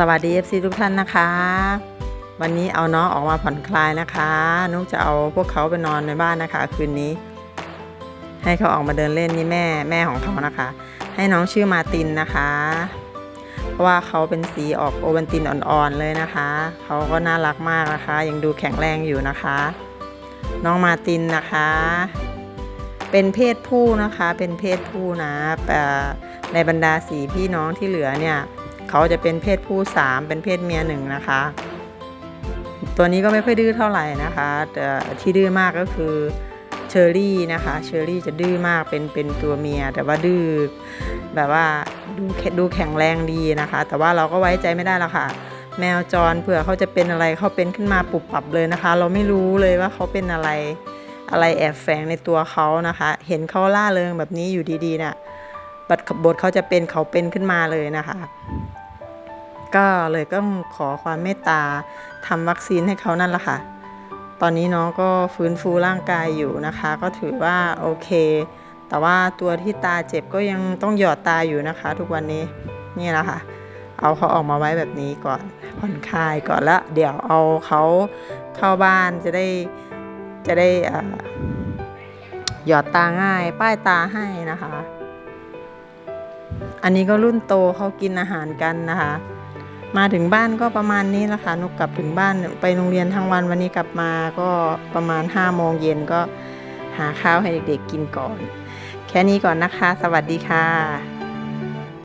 สวัสดี FC ทุกท่านนะคะ วันนี้เอาน้องออกมาผ่อนคลายนะคะนุกจะเอาพวกเขาไปนอนในบ้านนะคะ คืนนี้ ให้เขาออกมาเดินเล่นนี่แม่แม่ของเขานะคะ ให้น้องชื่อมาตินนะคะ เพราะว่าเขาเป็นสีออกโอเวัลตินอ่อนๆเลยนะคะเขาก็น่ารักมากนะคะ ยังดูแข็งแรงอยู่นะคะ น้องมาตินนะคะ เป็นเพศผู้นะคะ เป็นเพศผู้นะแต่ในบรรดาสีพี่น้องที่เหลือเนี่ย เขาจะเป็นเพศผู้สามเป็นเพศเมียหนึ่งนะคะ ตัวนี้ก็ไม่ค่อยดื้อเท่าไหร่นะคะ แต่ที่ดื้อมากก็คือเชอรี่นะคะเชอรี่จะดื้อมากเป็นเป็นตัวเมีย แต่ว่าดื้อแบบว่าดูดูแข็งแรงดีนะคะ แต่ว่าเราก็ไว้ใจไม่ได้ละค่ะ แมวจรเผื่อเขาจะเป็นอะไรเขาเป็นขึ้นมาปุบปับเลยนะคะ เราไม่รู้เลยว่าเขาเป็นอะไรอะไรแอบแฝงในตัวเขานะคะ เห็นเขาล่าเริงแบบนี้อยู่ดีๆนี่ยบทบทเขาจะเป็นเขาเป็นขึ้นมาเลยนะคะ ก็เลยก็ขอความเมตตาทำวัคซีนให้เขานั่นแหละค่ะ ตอนนี้น้องก็ฟื้นฟูร่างกายอยู่นะคะ ก็ถือว่าโอเค แต่ว่าตัวที่ตาเจ็บก็ยังต้องหยอดตาอยู่นะคะ ทุกวันนี้นี่แหละค่ะเอาเขาออกมาไว้แบบนี้ก่อนผ่อนคลายก่อนล้วเดี๋ยวเอาเขาเข้าบ้านจะได้จะได้หยอดตาง่าย ป้ายตาให้นะคะ อันนี้ก็รุ่นโตเขากินอาหารกันนะคะ มาถึงบ้านก็ประมาณนี้แหละค่ะนกกลับถึงบ้านไปโรงเรียนทั้งวันวันนี้กลับมาก็ประมาณ5้าโมงเย็นก็หาข้าวให้เด็กๆกินก่อน แค่นี้ก่อนนะคะ สวัสดีค่ะ